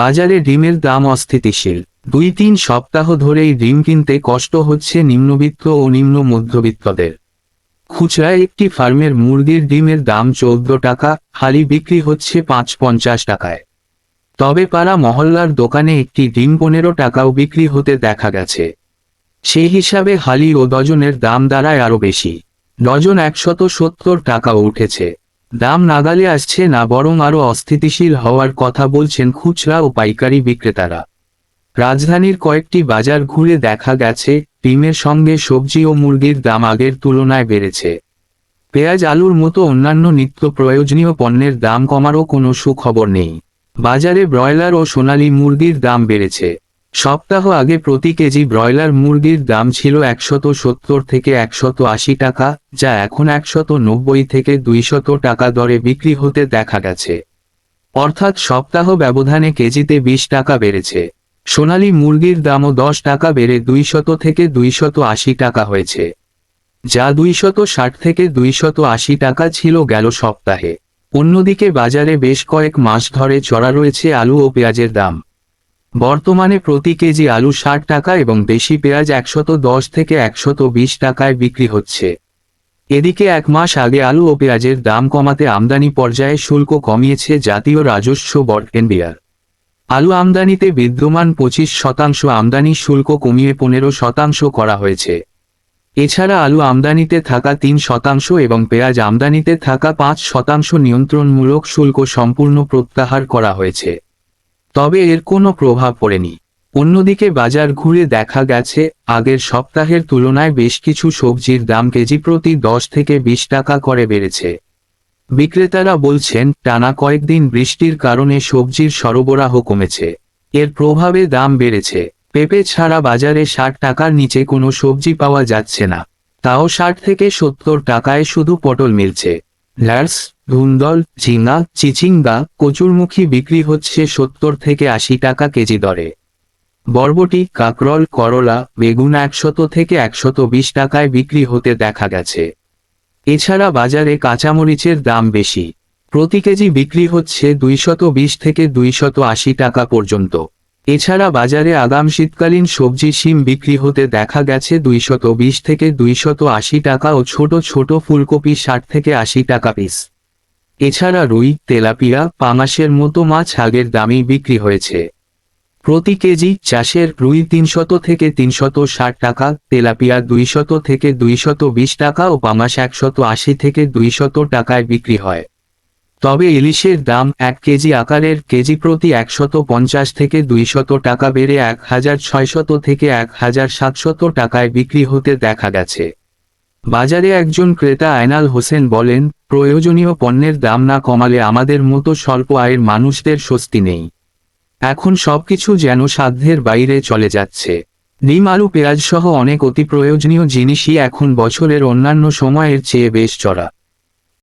বাজারে ডিমের দাম অস্থিতিশীল। দুই তিন সপ্তাহ ধরেই ডিম কিনতে কষ্ট হচ্ছে নিম্নবিত্ত ও নিম্ন মধ্যবিত্তদের। খুচরা একটি ফার্মের মুরগির ডিমের দাম চৌদ্দ টাকা, হালি বিক্রি হচ্ছে পাঁচ পঞ্চাশ টাকায়। তবে পাড়া মহল্লার দোকানে একটি ডিম পনেরো টাকাও বিক্রি হতে দেখা গেছে। সেই হিসাবে হালি ও ডজনের দাম দাঁড়ায় আরও বেশি। ডজন একশত সত্তর টাকাও উঠেছে। দাম নাগালে আসছে না, বরং আরও অস্থিতিশীল হওয়ার কথা বলছেন খুচরা ও পাইকারি বিক্রেতারা। রাজধানীর কয়েকটি বাজার ঘুরে দেখা গেছে, ডিমের সঙ্গে সবজি ও মুরগির দাম আগের তুলনায় বেড়েছে। পেঁয়াজ আলুর মতো অন্যান্য নিত্য প্রয়োজনীয় পণ্যের দাম কমারও কোনো সুখবর নেই। বাজারে ব্রয়লার ও সোনালী মুরগির দাম বেড়েছে। সপ্তাহ আগে প্রতি কেজি ব্রয়লার মুরগির দাম ছিল একশত সত্তর থেকে একশত আশি টাকা, যা এখন একশত নব্বই থেকে দুইশত টাকা দরে বিক্রি হতে দেখা গেছে। অর্থাৎ সপ্তাহ ব্যবধানে কেজিতে বিশ টাকা বেড়েছে। সোনালী মুরগির দামও দশ টাকা বেড়ে দুইশত থেকে দুইশত আশি টাকা হয়েছে। যা দুইশত ষাট থেকে দুইশত আশি টাকা ছিল গেল সপ্তাহে। অন্যদিকে বাজারে বেশ কয়েক মাস ধরে চড়া রয়েছে আলু ও পেঁয়াজের দাম। বর্তমানে প্রতি কেজি আলু ষাট টাকা এবং দেশি পেঁয়াজ একশত দশ থেকে একশত বিশ টাকায় বিক্রি হচ্ছে। এদিকে এক মাস আগে আলু ও পেঁয়াজের দাম কমাতে আমদানি পর্যায়ে শুল্ক কমিয়েছে জাতীয় রাজস্ব বর্ড এনবিআর। আলু আমদানিতে বিদ্যমান পঁচিশ শতাংশ আমদানি শুল্ক কমিয়ে পনেরো শতাংশ করা হয়েছে। এছাড়া আলু আমদানিতে থাকা তিন শতাংশ এবং পেঁয়াজ আমদানিতে থাকা পাঁচ শতাংশ নিয়ন্ত্রণমূলক শুল্ক সম্পূর্ণ প্রত্যাহার করা হয়েছে। তবে এর কোনো প্রভাব পড়েনি। অন্যদিকে বাজার ঘুরে দেখা গেছে, আগের সপ্তাহের তুলনায় বেশ কিছু সবজির দাম কেজি প্রতি দশ থেকে বিশ টাকা করে বেড়েছে। বিক্রেতারা বলছেন, টানা কয়েকদিন বৃষ্টির কারণে সবজির সরবরাহ কমেছে। এর প্রভাবে দাম বেড়েছে। পেঁপে ছাড়া বাজারে ষাট টাকার নিচে কোনো সবজি পাওয়া যাচ্ছে না। তাও ষাট থেকে সত্তর টাকায় শুধু পটল মিলছে। ল্যার্স ধুন্দল ঝিঙ্গা চিচিঙ্গা, কচুরমুখী বিক্রি হচ্ছে সত্তর থেকে আশি টাকা কেজি দরে। বরবটি, কাকরল, করলা, বেগুন একশত থেকে একশত বিশ টাকায় বিক্রি হতে দেখা গেছে। এছাড়া বাজারে কাঁচামরিচের দাম বেশি। প্রতি কেজি বিক্রি হচ্ছে দুইশত বিশ থেকে দুইশত আশি টাকা পর্যন্ত। এছাড়া বাজারে আগাম শীতকালীন সবজি শিম বিক্রি হতে দেখা গেছে দুইশত বিশ থেকে দুইশত আশি টাকা ও ছোট ছোট ফুলকপি ষাট থেকে আশি টাকা পিস। এছাড়া রুই, তেলাপিয়া, পাঙাশের মতো মাছ আগের দামেই বিক্রি হয়েছে। প্রতি কেজি চাষের রুই তিনশত থেকে তিনশত ষাট টাকা, তেলাপিয়া দুইশত থেকে দুইশত বিশ টাকা ও পামাস একশত আশি থেকে দুইশত টাকায় বিক্রি হয়। তবে ইলিশের দাম এক কেজি আকারের কেজি প্রতি একশত পঞ্চাশ থেকে দুইশত টাকা বেড়ে এক হাজার ছয়শত থেকে এক হাজার সাতশত টাকায় বিক্রি হতে দেখা গেছে। বাজারে একজন ক্রেতা আয়নাল হোসেন বলেন, প্রয়োজনীয় পণ্যের দাম না কমালে আমাদের মতো স্বল্প আয়ের মানুষদের স্বস্তি নেই। এখন সবকিছু যেন সাধ্যের বাইরে চলে যাচ্ছে। ডিম, আলু, পেঁয়াজ সহ অনেক অতি প্রয়োজনীয় জিনিসই এখন বছরের অন্যান্য সময়ের চেয়ে বেশ চড়া।